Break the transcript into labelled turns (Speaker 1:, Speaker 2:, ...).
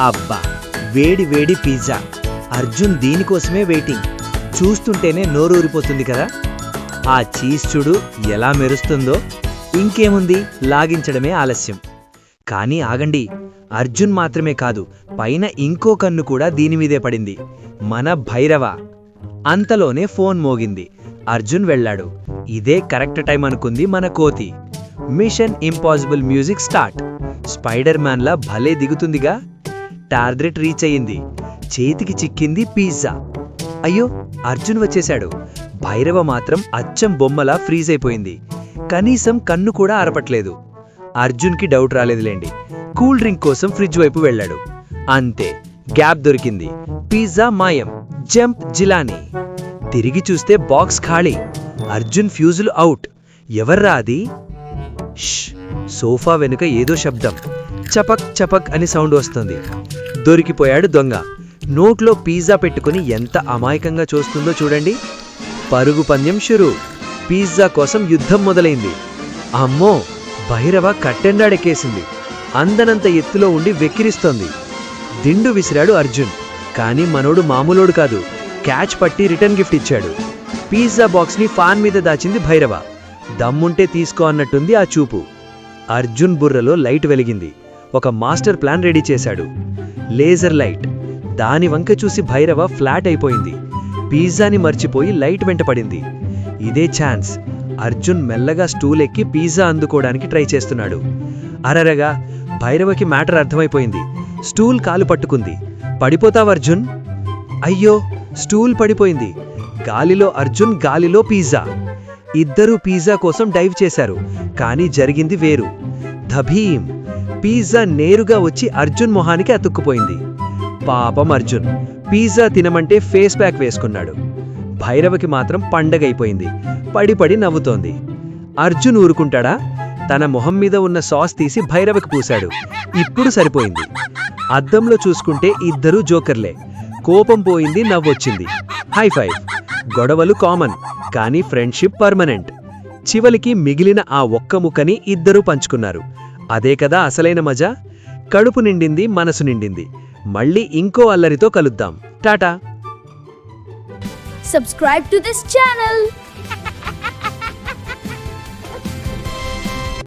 Speaker 1: అబ్బా వేడి వేడి పిజ్జా. అర్జున్ దీనికోసమే వెయిటింగ్. చూస్తుంటేనే నోరూరిపోతుంది కదా. ఆ చీజ్ చూడు ఎలా మెరుస్తుందో. ఇంకేముంది? లాగించడమే ఆలస్యం. కానీ ఆగండి అర్జున్ మాత్రమే కాదు పైన ఇంకో కన్ను కూడా దీనిమీదే పడింది. మన భైరవ. అంతలోనే ఫోన్ మోగింది. అర్జున్ వెళ్ళాడు. ఇదే కరెక్ట్ టైం అనుకుంది మన కోతి. Mission impossible music start. Spider మ్యాన్లా భలే దిగుతుందిగా. టార్గెట్ రీచ్ అయ్యింది. చేతికి చిక్కింది పిజ్జా. అయ్యో అర్జున్ వచ్చేశాడు. భైరవ మాత్రం అచ్చం బొమ్మలా ఫ్రీజ్ అయిపోయింది. కనీసం కన్ను కూడా ఆరపట్లేదు. అర్జున్కి డౌట్ రాలేదులేండి. కూల్ డ్రింక్ కోసం ఫ్రిడ్జ్ వైపు వెళ్ళాడు. అంతే గ్యాప్ దొరికింది. పిజ్జా మాయం జంప్ జిలానీ. తిరిగి చూస్తే బాక్స్ ఖాళీ. అర్జున్ ఫ్యూజులు అవుట్. ఎవర్రా అది? సోఫా వెనుక ఏదో శబ్దం. చపక్ చపక్ అని సౌండ్ వస్తుంది. దొరికిపోయాడు దొంగ. నోట్లో పిజ్జా పెట్టుకుని ఎంత అమాయకంగా చూస్తుందో చూడండి. పరుగు పందెం షురు. పిజ్జా కోసం యుద్ధం మొదలైంది. అమ్మో! భైరవ కట్టెండాడెక్కేసింది. అందనంత ఎత్తులో ఉండి వెక్కిరిస్తోంది. దిండు విసిరాడు అర్జున్. కానీ మనోడు మామూలోడు కాదు. క్యాచ్ పట్టి రిటర్న్ గిఫ్ట్ ఇచ్చాడు. పిజ్జా బాక్స్ని ఫాన్ మీద దాచింది భైరవ. దమ్ముంటే తీసుకో అన్నట్టుంది ఆ చూపు. అర్జున్ బుర్రలో లైట్ వెలిగింది. ఒక మాస్టర్ ప్లాన్ రెడీ చేశాడు. Laser light. దాని వంక చూసి భైరవ ఫ్లాట్ అయిపోయింది. పిజ్జాని మర్చిపోయి లైట్ వెంట పడింది. ఇదే ఛాన్స్. అర్జున్ మెల్లగా స్టూల్ ఎక్కి పిజ్జా అందుకోవడానికి ట్రై చేస్తున్నాడు. అరరగా భైరవకి మ్యాటర్ అర్థమైపోయింది. స్టూల్ కాలు పట్టుకుంది. పడిపోతావు అర్జున్? అయ్యో స్టూల్ పడిపోయింది. గాలిలో అర్జున్ గాలిలో పిజ్జా. ఇద్దరూ పిజ్జా కోసం డైవ్ చేశారు కానీ జరిగింది వేరు. ధభీం పిజ్జా నేరుగా వచ్చి అర్జున్ మొహానికి అతుక్కుపోయింది. పాపం అర్జున్ పిజ్జా తినమంటే ఫేస్ ప్యాక్ వేసుకున్నాడు. భైరవకి మాత్రం పండగైపోయింది. పడి పడి నవ్వుతోంది. అర్జున్ ఊరుకుంటాడా? తన మొహం మీద ఉన్న సాస్ తీసి భైరవకి పూశాడు. ఇప్పుడు సరిపోయింది. అద్దంలో చూసుకుంటే ఇద్దరూ జోకర్లే. కోపం పోయింది నవ్వొచ్చింది. High five. గొడవలు కామన్ కానీ ఫ్రెండ్షిప్ పర్మనెంట్. చివలికి మిగిలిన ఆ ఒక్క ముక్కని ఇద్దరూ పంచుకున్నారు. అదే కదా అసలైన మజా? కడుపు నిండింది మనసు నిండింది. మళ్ళీ ఇంకో అల్లరితో కలుద్దాం. Tata.
Speaker 2: Subscribe to this channel.